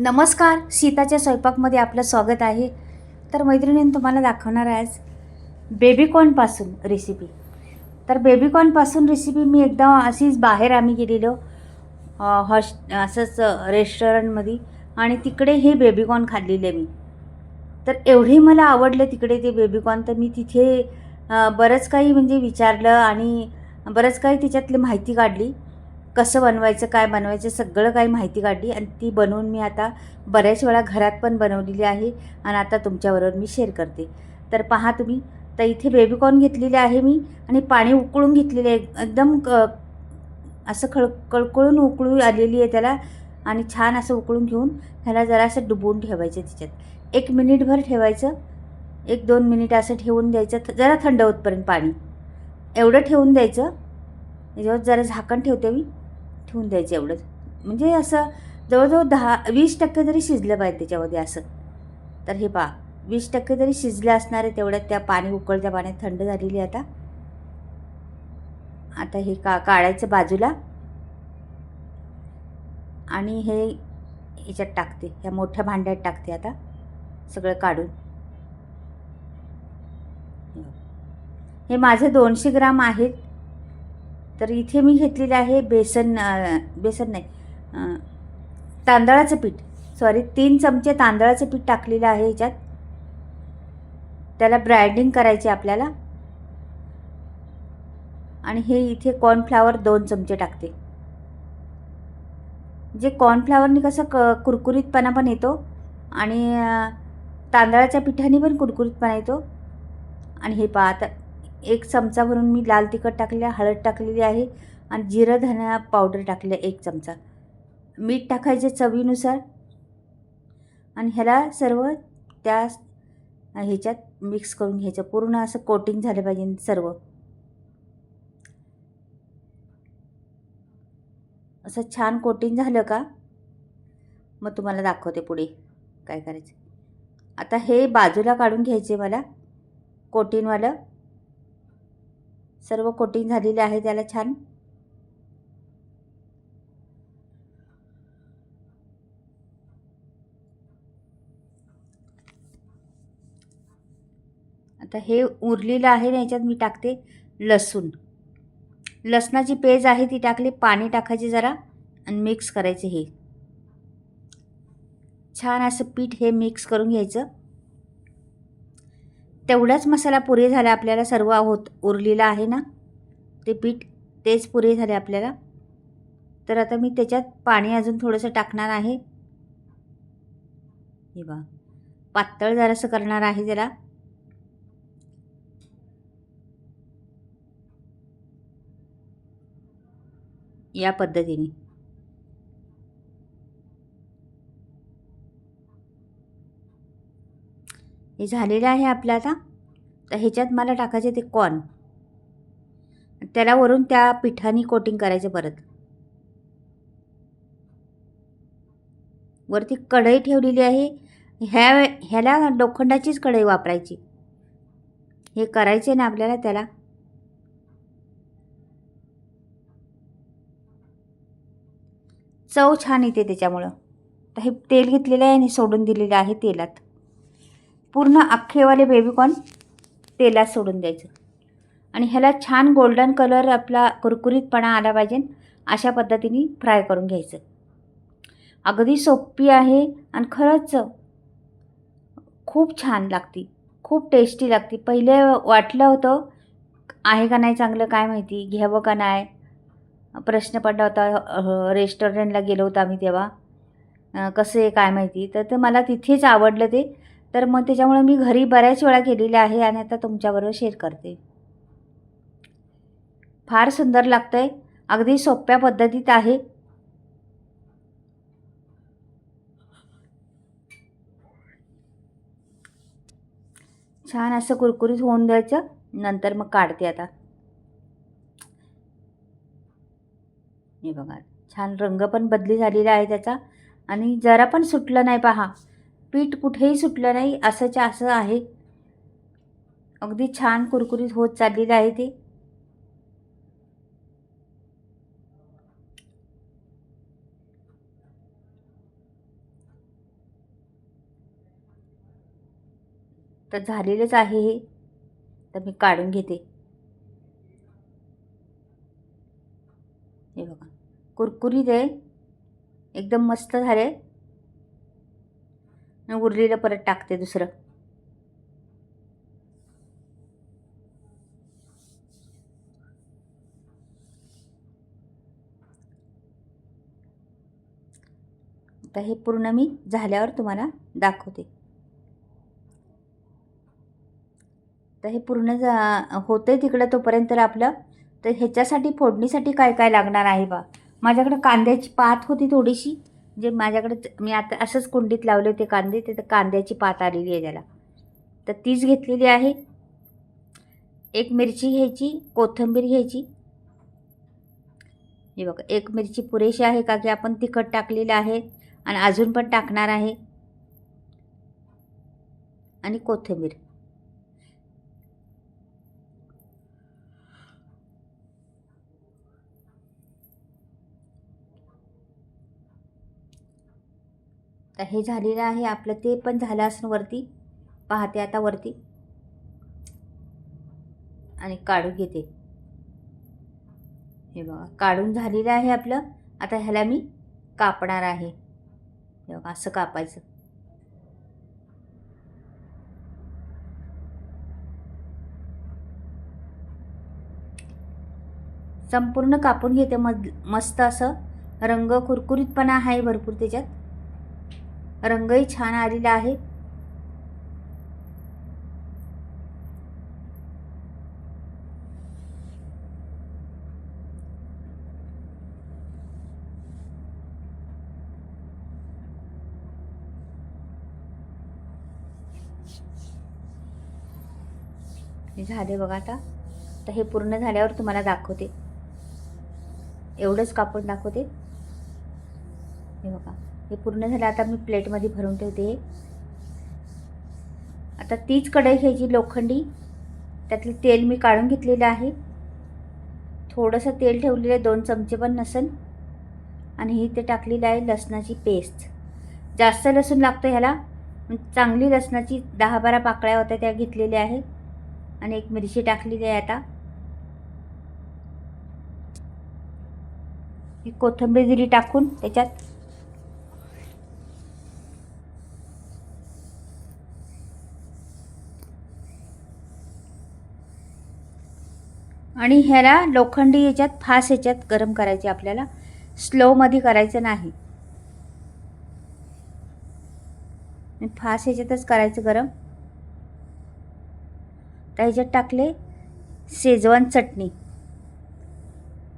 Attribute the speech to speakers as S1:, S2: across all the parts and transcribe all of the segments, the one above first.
S1: नमस्कार सीताच्या स्वयंपाकमध्ये आपलं स्वागत आहे. तर मैत्रिणीने तुम्हाला दाखवणार आहे आज बेबीकॉर्नपासून रेसिपी तर बेबीकॉर्नपासून रेसिपी मी एकदा अशीच बाहेर आम्ही गेलेलो हॉश असंच रेस्टॉरंटमध्ये आणि तिकडे हे बेबीकॉर्न खाल्लेले मी. तर एवढे मला आवडले तिकडे ते बेबीकॉर्न तर मी तिथे बरंच काही म्हणजे विचारलं आणि बरंच काही त्याच्यातली माहिती काढली. कसं बनवायचं काय बनवायचं सगळं काही माहिती काढली आणि ती बनवून मी आता बऱ्याच वेळा घरात पण बनवलेली आहे आणि आता तुमच्याबरोबर मी शेअर करते. तर पहा तुम्ही तर इथे बेबीकॉर्न घेतलेले आहे मी आणि पाणी उकळून घेतलेले आहे. एकदम क असं खळ कळकळून उकळू आलेली आहे त्याला आणि छान असं उकळून घेऊन ह्याला जरासं डुबवून ठेवायचं त्याच्यात. एक मिनिटभर ठेवायचं. एक दोन मिनिट असं ठेवून द्यायचं. थ- जरा थंड होतपर्यंत पाणी. एवढं ठेवून द्यायचं. त्याच्यावर जरा झाकण ठेवते मी. ठेवून द्यायचं एवढंच म्हणजे असं जवळजवळ दहा वीस टक्के जरी शिजलं पाहिजे त्याच्यामध्ये असं. तर हे पहा वीस टक्के जरी शिजलं असणार आहे तेवढ्यात त्या पाणी उकळत्या पाण्यात थंड झालेली आहे आता. आता हे का काढायचं बाजूला. आणि हे ह्याच्यात टाकते ह्या मोठ्या भांड्यात टाकते आता सगळं काढून. हे माझे दोनशे ग्राम आहेत. तर इथे मी घेतलेलं आहे बेसन बेसन नाही तांदळाचं पीठ. सॉरी तीन चमचे तांदळाचं पीठ टाकलेलं आहे ह्याच्यात. त्याला ब्रायडिंग करायची आपल्याला. आणि हे इथे कॉर्नफ्लावर दोन चमचे टाकते. जे कॉर्नफ्लावरने कसं क कुरकुरीतपणा पण येतो आणि तांदळाच्या पिठाने पण कुरकुरीतपणा येतो. आणि हे पाहता एक चमचा भरून मी लाल तिखट टाकले आहे हळद टाकलेली आहे आणि जिरं धना पावडर टाकले एक चमचा. मीठ टाकायचे चवीनुसार आणि ह्याला सर्व त्या ह्याच्यात मिक्स करून घ्यायचं. पूर्ण असं कोटिंग झालं पाहिजे सर्व. असं छान कोटिंग झालं का? मग तुम्हाला दाखवते पुढे काय करायचं. आता हे बाजूला काढून घ्यायचे मला कोटिंगवालं. सर्व कोटिंग झालेले आहे त्याला छान. आता हे उरलेलं आहे ना याच्यात मी टाकते लसूण. लसणाची पेज आहे ती टाकली पाणी टाकायचे जरा आणि मिक्स करायचे हे. छान असं पीठ हे मिक्स करून घ्यायचं. तेवढाच मसाला पुरे झाला आपल्याला सर्व होत उरलेला आहे ना? ते पीठ तेच पुरे झाले आपल्याला. तर आता मी त्याच्यात पाणी अजून थोडंसं टाकणार आहे. हे बा पातळ जरासं करणार आहे त्याला या पद्धतीने. हे झालेलं आहे आपलं आता. तर ह्याच्यात मला टाकायचे ते कॉर्न त्याला वरून त्या पिठानी कोटिंग करायचं परत. वरती कढई ठेवलेली आहे. ह्या ह्याला लोखंडाचीच कढई वापरायची. हे करायचे ना आपल्याला त्याला. चव छान येते त्याच्यामुळं. तर हे तेल घेतलेलं आहे आणि सोडून दिलेलं आहे तेलात. पूर्ण अख्खेवाले बेबीकॉर्न तेलात सोडून द्यायचं. आणि ह्याला छान गोल्डन कलर आपला कुरकुरीतपणा आला पाहिजे. अशा पद्धतीने फ्राय करून घ्यायचं. अगदी सोपी आहे आणि खरंच खूप छान लागती. खूप टेस्टी लागते. पहिले वाटलं होतं आहे का नाही चांगलं काय माहिती घ्यावं का नाही? प्रश्न पडला होता रेस्टॉरंटला गेलो होतो आम्ही तेव्हा. कसं आहे काय माहिती? तर ते मला तिथेच आवडलं ते. तर मग त्याच्यामुळे मी घरी बऱ्याच वेळा केलेले आहे आणि आता तुमच्याबरोबर शेअर करते. फार सुंदर लागतं आहे अगदी सोप्या पद्धतीत आहे. छान असं कुरकुरीत होऊन द्यायचं. नंतर मग काढते आता. हे बघा छान रंग पण बदली झालेला आहे त्याचा. आणि जरा पण सुटलं नाही पहा. पीठ कुठेही सुटलं नाही असंच्या असं आहे. अगदी छान कुरकुरीत होत चाललेलं आहे ते. तर झालेलंच आहे हे. तर मी काढून घेते. हे बघा. कुरकुरीत आहे. एकदम मस्त झाले उरलेलं परत टाकते दुसरं. आता हे पूर्ण मी झाल्यावर तुम्हाला दाखवते. तर हे पूर्ण जा होतं आहे तिकडं तोपर्यंत तर आपलं तर ह्याच्यासाठी फोडणीसाठी काय काय लागणार आहे बा? माझ्याकडे कांद्याची पात होती थोडीशी. जे माझ्याकडे मी आता असंच कुंडीत लावले होते कांदे ते तर कांद्याची पात आलेली आहे त्याला. तर तीच घेतलेली आहे. एक मिरची घ्यायची कोथिंबीर घ्यायची. हे बघा एक मिरची पुरेशी आहे का की आपण तिखट टाकलेलं आहे आणि अजून पण टाकणार आहे? आणि कोथिंबीर. तर हे झालेलं आहे आपलं ते पण झालं असून वरती. पाहते आता वरती. आणि काढून घेते. हे बघा काढून झालेलं आहे आपलं. आता ह्याला मी कापणार आहे. हे बघा असं कापायचं. संपूर्ण कापून घेते मध मस्त असं. रंग कुरकुरीतपणा आहे भरपूर त्याच्यात. रंगही छान आलेला आहे. झाले बघा आता. तर हे पूर्ण झाल्यावर तुम्हाला दाखवते. एवढंच कापड दाखवते. हे बघा. हे पूर्ण झालं आता मी प्लेटमध्ये भरून ठेवते आता तीच कढई घ्यायची लोखंडी. त्यातलं तेल मी काढून घेतलेलं आहे. थोडंसं तेल ठेवलेलं आहे दोन चमचे पण नसेल आणि ही ते टाकलेलं आहे लसणाची पेस्ट. जास्त लसूण लागतं ह्याला चांगली लसणाची दहा बारा पाकळ्या होत्या त्या घेतलेल्या आहेत. आणि एक मिरची टाकलेली आहे आता. ही कोथिंबीर दिली टाकून त्याच्यात. आणि ह्याला लोखंडी याच्यात फास्ट याच्यात गरम करायचे आपल्याला. स्लोमध्ये करायचं नाही. फास्ट याच्यातच करायचं गरम. तर ह्याच्यात टाकले शेजवान चटणी.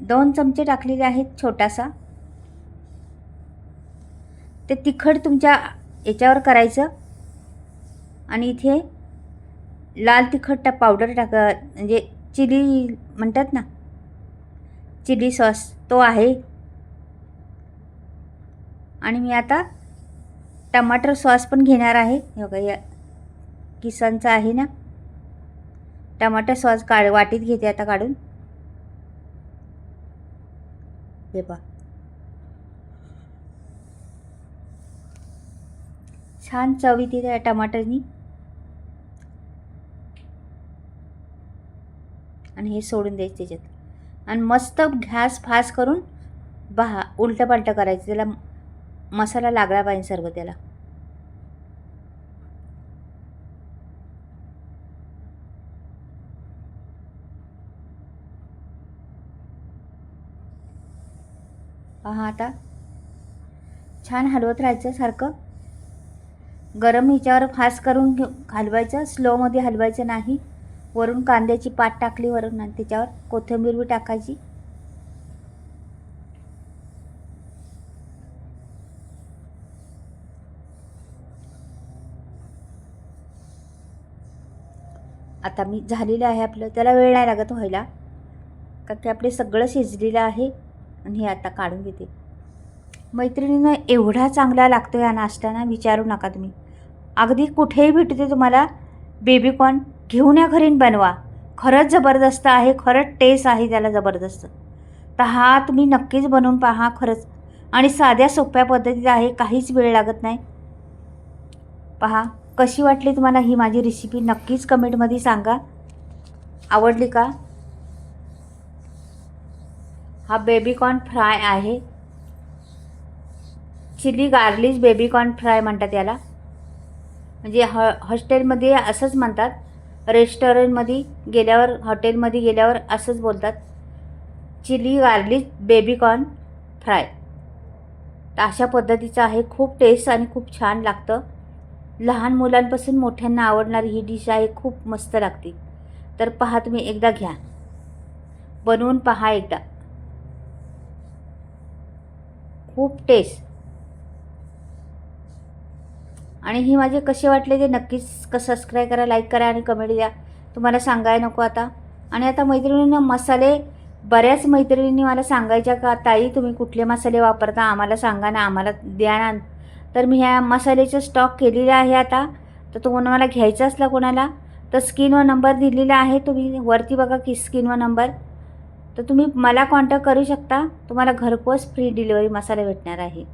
S1: दोन चमचे टाकलेले आहेत छोटासा. ते तिखट तुमच्या याच्यावर करायचं. आणि इथे लाल तिखट टा पावडर टाक म्हणजे चिली म्हणतात ना चिली सॉस तो आहे. आणि मी आता टमाटर सॉस पण घेणार आहे. हे बघा या किसनचा आहे ना. टमाटर सॉस काढ वाटीत घेते आता काढून. हे पा छान चव येते टमाटरनी. आणि हे सोडून द्यायचं त्याच्यात. आणि मस्त घास फास करून बहा उलटं पालटं करायचं. त्याला मसाला लागला पाहिजे सर्व त्याला. पहा आता. छान हलवत राहायचं सारखं. गरम ह्याच्यावर फास करून घेऊ हलवायचं स्लोमध्ये हलवायचं नाही. वरून कांद्याची पात टाकली वरून आणि त्याच्यावर कोथिंबीर बी टाकायची. आता मी झालेलं आहे आपलं त्याला वेळ नाही लागत व्हायला. का की आपले सगळं शिजलेलं आहे आणि हे आता काढून घेते. मैत्रिणीनं एवढा चांगला लागतो या नाश्त्याना विचारू नका तुम्ही. अगदी कुठेही भेटते तुम्हाला बेबीकॉर्न घेऊन या घरीन बनवा. खरंच जबरदस्त आहे खरंच टेस्ट आहे त्याला जबरदस्त. तर हा तुम्ही नक्कीच बनवून पहा खरंच. आणि साध्या सोप्या पद्धतीत आहे काहीच वेळ लागत नाही. पहा कशी वाटली तुम्हाला ही माझी रेसिपी नक्कीच कमेंटमध्ये सांगा. आवडली का? हा बेबीकॉर्न फ्राय आहे. Chilli garlic baby corn fry म्हणतात याला. म्हणजे ह हॉस्टेलमध्ये असंच म्हणतात. रेस्टॉरंटमध्ये गेल्यावर हॉटेलमध्ये गेल्यावर असंच बोलतात चिली गार्लिक बेबीकॉर्न फ्राय. तर अशा पद्धतीचं आहे. खूप टेस्ट आणि खूप छान लागतं. लहान मुलांपासून मोठ्यांना आवडणारी ही डिश आहे. खूप मस्त लागते. तर पहा तुम्ही एकदा घ्या. बनवून पहा एकदा. खूप टेस्ट आणि ही माझे कसे वाटले ते नक्कीच क सबस्क्राईब करा लाईक करा आणि कमेंट द्या. तुम्हाला सांगायला नको आता. आणि आता मैत्रिणींना मसाले बऱ्याच मैत्रिणींनी मला सांगायच्या का ताई तुम्ही कुठले मसाले वापरता? आम्हाला सांगा ना आम्हाला द्या ना. तर मी ह्या मसाल्याचं स्टॉक केलेला आहे आता. तर तो मला घ्यायचा असला कोणाला तर स्क्रीनवर नंबर दिलेला आहे. तुम्ही वरती बघा की स्क्रीनवर नंबर तर तुम्ही मला कॉन्टॅक्ट करू शकता. तुम्हाला घरपोच फ्री डिलिव्हरी मसाला भेटणार आहे.